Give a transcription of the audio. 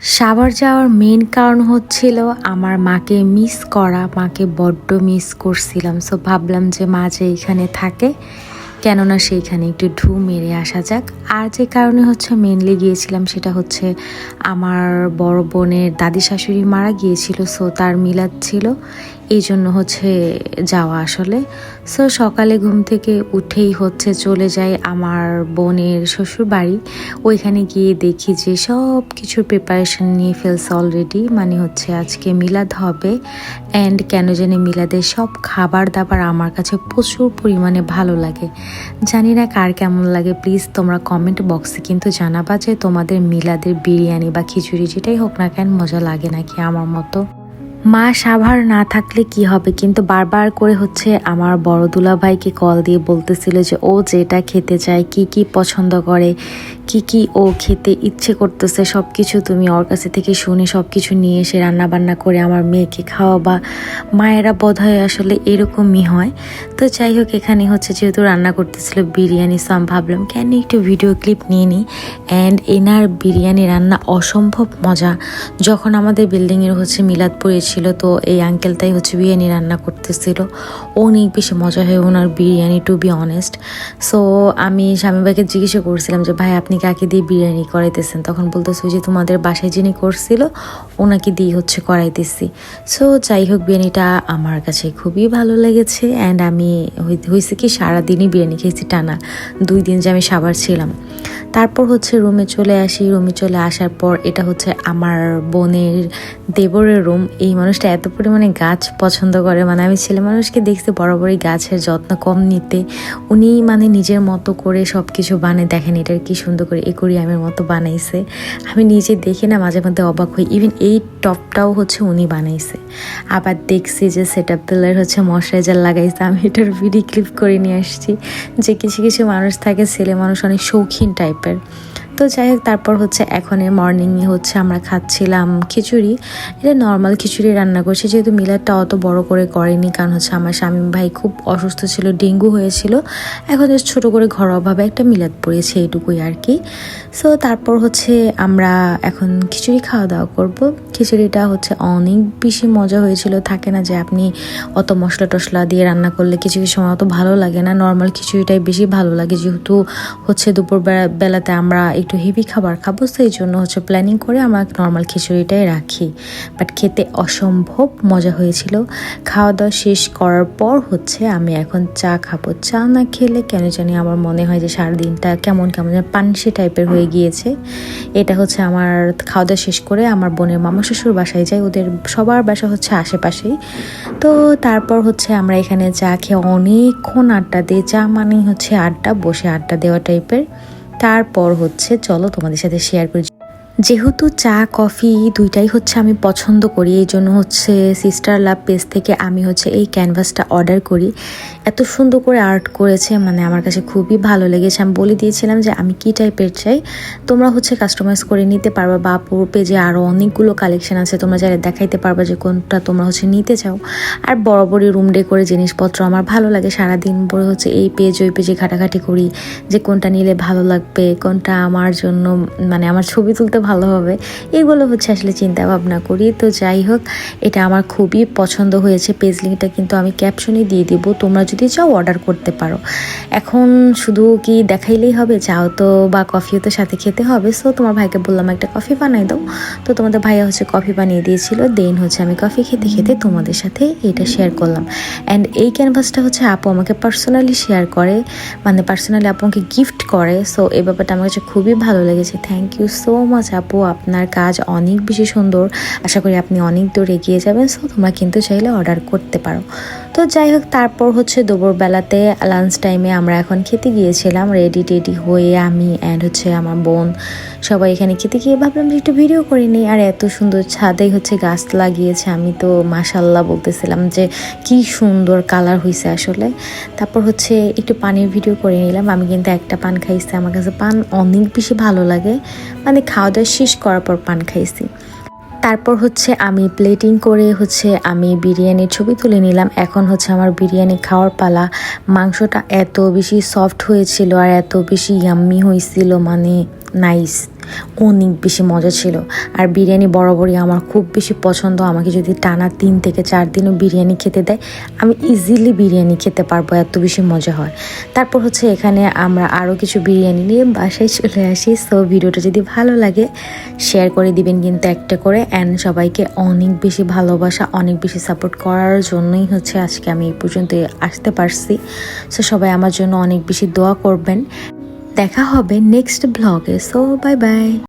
সাভার যাওয়ার মেন কারণ হচ্ছিল আমার মাকে মিস করা, মাকে বড্ড মিস করছিলাম। সো ভাবলাম যে মা যে এখানে থাকে, কেননা সেইখানে একটু ঢু মেরে আসা যাক। আর যে কারণে হচ্ছে মেনলি গিয়েছিলাম সেটা হচ্ছে আমার বড় বোনের দাদি শাশুড়ি মারা গিয়েছিল সো তার মিলাদ ছিল। এই জন্য হচ্ছে যাওয়া আসলে। সো সকালে ঘুম থেকে উঠেই হচ্ছে চলে যাই আমার বোনের শ্বশুর বাড়ি ওইখানে গিয়ে দেখি যে সব কিছুর প্রিপারেশন নিয়ে ফেলছে অলরেডি মানে হচ্ছে আজকে মিলাদ হবে। অ্যান্ড কেন জানি মিলাদের সব খাবার দাবার আমার কাছে প্রচুর পরিমাণে ভালো লাগে। জানি না কার কেমন লাগে প্লিজ তোমরা কমেন্ট বক্সে কিন্তু জানাবা যে তোমাদের মিলাদের বিরিয়ানি বা খিচুড়ি যেটাই হোক না কেন মজা লাগে নাকি আমার মতো। মা সাভার না থাকলে কি হবে? কিন্তু বারবার করে হচ্ছে আমার বড় দুলাভাইকে কল দিয়ে বলতেছিল যে ও যেটা খেতে চায়, কি কি পছন্দ করে কি কি ও খেতে ইচ্ছে করতেছে সব কিছু তুমি ওর কাছে থেকে শুনে সব কিছু নিয়ে এসে রান্না বান্না করে আমার মেয়েকে খাওয়া বা মায়েরা বোধ হয় আসলে এরকমই হয়। তো যাই হোক, এখানে হচ্ছে যেহেতু রান্না করতেছিল বিরিয়ানি সো আমি ভাবলাম, কেন একটু ভিডিও ক্লিপ নিয়ে নিই? অ্যান্ড এনার বিরিয়ানি রান্না অসম্ভব মজা। যখন আমাদের বিল্ডিংয়ের হচ্ছে মিলাদ পড়েছিল তো এই আঙ্কেলটাই হচ্ছে বিরিয়ানি রান্না করতেছিল। অনেক বেশি মজা হয় ওনার biryani to be honest so আমি স্বামী ভাইকে জিজ্ঞাসা করছিলাম যে, ভাই, আপনি কাকে দিয়ে বিরিয়ানি করাইতেছেন? তখন বলতেছে যে তোমাদের বাসায় যিনি করছিল, ওনাকে দিয়ে হচ্ছে করাইতেছি। সো যাই হোক, বিরিয়ানিটা আমার কাছে খুবই ভালো লেগেছে অ্যান্ড আমি হয়েছে কি, সারাদিনই বিরিয়ানি খেয়েছি টানা দুই দিন যে আমি সাবার ছিলাম। তারপর হচ্ছে রুমে চলে আসি। রুমে চলে আসার পর এটা হচ্ছে আমার বোনের দেবরের রুম এই মানুষটা এত পরিমাণে গাছ পছন্দ করে। মানে আমি ছেলে মানুষকে দেখছি বরাবরই গাছের যত্ন কম নিতে। উনি মানে নিজের মতো করে সব কিছু বানিয়ে দেখেন এটার কি সুন্দর করে একুরিয়ামের মতো বানাইছে। আমি নিজে দেখে না মাঝে মধ্যে অবাক হই। ইভেন এই টপটাও হচ্ছে উনি বানাইছে। আবার দেখছি যে সেট আপ পিলার হচ্ছে ময়শ্চারাইজার লাগাইছে। আমি এটার ভিডিও ক্লিপ করে নিয়ে আসছি যে কিছু কিছু মানুষ থাকে, ছেলে মানুষ অনেক শৌখিন টাইপের তো যাই হোক, তারপর হচ্ছে এখন মর্নিংয়ে হচ্ছে আমরা খাচ্ছিলাম খিচুড়ি। এটা নর্মাল খিচুড়ি রান্না করছি, যেহেতু মিলারটা অত বড় করে করেনি, কারণ হচ্ছে আমার স্বামী ভাই খুব অসুস্থ ছিল, ডেঙ্গু হয়েছিল। এখন জাস্ট ছোটো করে ঘরোয়াভাবে একটা মিলাদ পড়েছে এইটুকুই আর কি। সো তারপর হচ্ছে আমরা এখন খিচুড়ি খাওয়া দাওয়া করব। খিচুড়িটা হচ্ছে অনেক বেশি মজা হয়েছিল, থাকে না যে আপনি অত মশলা টশলা দিয়ে রান্না করলে কিছু কিছু সময় অত ভালো লাগে না। নর্মাল খিচুড়িটাই বেশি ভালো লাগে, যেহেতু হচ্ছে দুপুরবেলা বেলাতে আমরা একটু হেভি খাবার খাব, সেই জন্য হচ্ছে প্ল্যানিং করে আমরা নর্মাল খিচুড়িটাই রাখি। বাট খেতে অসম্ভব মজা হয়েছিল। খাওয়া দাওয়া শেষ করার পর হচ্ছে আমি এখন চা খাব। চা না খেলে কেন জানি আমার মনে হয় যে সারাদিনটা কেমন কেমন যেন পানসি টাইপের হয়ে গিয়েছে। এটা হচ্ছে আমার খাওয়া দাওয়া শেষ করে আমার বোনের মামা শ্বশুর বাসায় যাই ওদের সবার বাসা হচ্ছে আশেপাশেই। তো তারপর হচ্ছে আমরা এখানে চা খেয়ে অনেকক্ষণ আড্ডা দিই। চা মানেই হচ্ছে আড্ডা, বসে আড্ডা দেওয়া টাইপের তারপর হচ্ছে চলো তোমাদের সাথে শেয়ার করি। যেহেতু চা, কফি দুইটাই হচ্ছে আমি পছন্দ করি, এই জন্য হচ্ছে সিস্টার লাভ পেজ থেকে আমি হচ্ছে এই ক্যানভাসটা অর্ডার করি। এত সুন্দর করে আর্ট করেছে মানে আমার কাছে খুবই ভালো লেগেছে। আমি বলে দিয়েছিলাম যে আমি কি টাইপের চাই, তোমরা হচ্ছে কাস্টমাইজ করে নিতে পারবা। বা পুরো পেজে আরও অনেকগুলো কালেকশন আছে, তোমরা যারা দেখাইতে পারবা যে কোনটা তোমরা হচ্ছে নিতে চাও। আর বড় রুম ডেকোরে জিনিসপত্র আমার ভালো লাগে, সারাদিন পরে হচ্ছে এই পেজ ওই পেজে ঘাটাঘাটি করি যে কোনটা নিলে ভালো লাগবে, কোনটা আমার জন্য মানে আমার ছবি তুলতে ভালো হবে। এগুলো হচ্ছে আসলে চিন্তা ভাবনা করি। তো যাই হোক, এটা আমার খুবই পছন্দ হয়েছে। পেজ লিঙ্কটা কিন্তু আমি ক্যাপশনে দিয়ে দিব। তোমরা যদি চাও অর্ডার করতে পারো। এখন শুধু কি দেখাইলেই হবে? চাও তো বা কফিও তো সাথে খেতে হবে। সো তোমার ভাইকে বললাম, একটা কফি বানাই দাও। তো তোমাদের ভাইয়া হচ্ছে কফি বানিয়ে দিয়েছিল। দেন হচ্ছে আমি কফি খেতে খেতে তোমাদের সাথে এটা শেয়ার করলাম। অ্যান্ড এই ক্যানভাসটা হচ্ছে আপু আমাকে পার্সোনালি শেয়ার করে। মানে পার্সোনালি আপু আমাকে গিফট করে। সো এই ব্যাপারটা আমার কাছে খুবই ভালো লেগেছে। থ্যাংক ইউ সো মাচ আপু, আপনার কাজ অনেক বেশি সুন্দর। আশা করি আপনি অনেক দূর এগিয়ে যাবেন, সো তোমরা কিন্তু চাইলে অর্ডার করতে পারো। তো যাই হোক, তারপর হচ্ছে দুপুরবেলাতে লাঞ্চ টাইমে আমরা এখন খেতে গিয়েছিলাম রেডি টেডি হয়ে আমি অ্যান্ড হচ্ছে আমার বোন সবাই এখানে খেতে গিয়ে ভাবলাম যে একটু ভিডিও করে নিই। আর এত সুন্দর ছাদেই হচ্ছে গাছ লাগিয়েছে, আমি তো মাশাল্লাহ বলতেছিলাম যে কি সুন্দর কালার হয়েছে আসলে। তারপর হচ্ছে একটু পানির ভিডিও করে নিলাম, আমি কিন্তু একটা পান খাইছি, আমার কাছে পান অনেক বেশি ভালো লাগে। মানে খাওয়া দাওয়া শেষ করার পর পান খাইছি। তারপর হচ্ছে আমি প্লেটিং করে হচ্ছে আমি বিরিয়ানির ছবি তুলে নিলাম। এখন হচ্ছে আমার বিরিয়ানি খাওয়ার পালা। মাংসটা এত বেশি সফট হয়েছিল আর এত বেশি ইয়াম্মি হয়েছিল মানে নাইস। অনেক বেশি মজা ছিল। আর বিরিয়ানি বরাবরই আমার খুব বেশি পছন্দ। আমাকে যদি টানা তিন থেকে চার দিনও বিরিয়ানি খেতে দেয়, আমি ইজিলি বিরিয়ানি খেতে পারব, এত বেশি মজা হয়। তারপর হচ্ছে এখানে আমরা আরও কিছু বিরিয়ানি নিয়ে বাসায় চলে আসি। সো ভিডিওটা যদি ভালো লাগে শেয়ার করে দিবেন কিন্তু একটা করে। অ্যান্ড সবাইকে অনেক বেশি ভালোবাসা, অনেক বেশি সাপোর্ট করার জন্যই হচ্ছে আজকে আমি এই পর্যন্ত আসতে পারছি। সো সবাই আমার জন্য অনেক বেশি দোয়া করবেন। দেখা হবে নেক্সট ব্লগে সো বাই বাই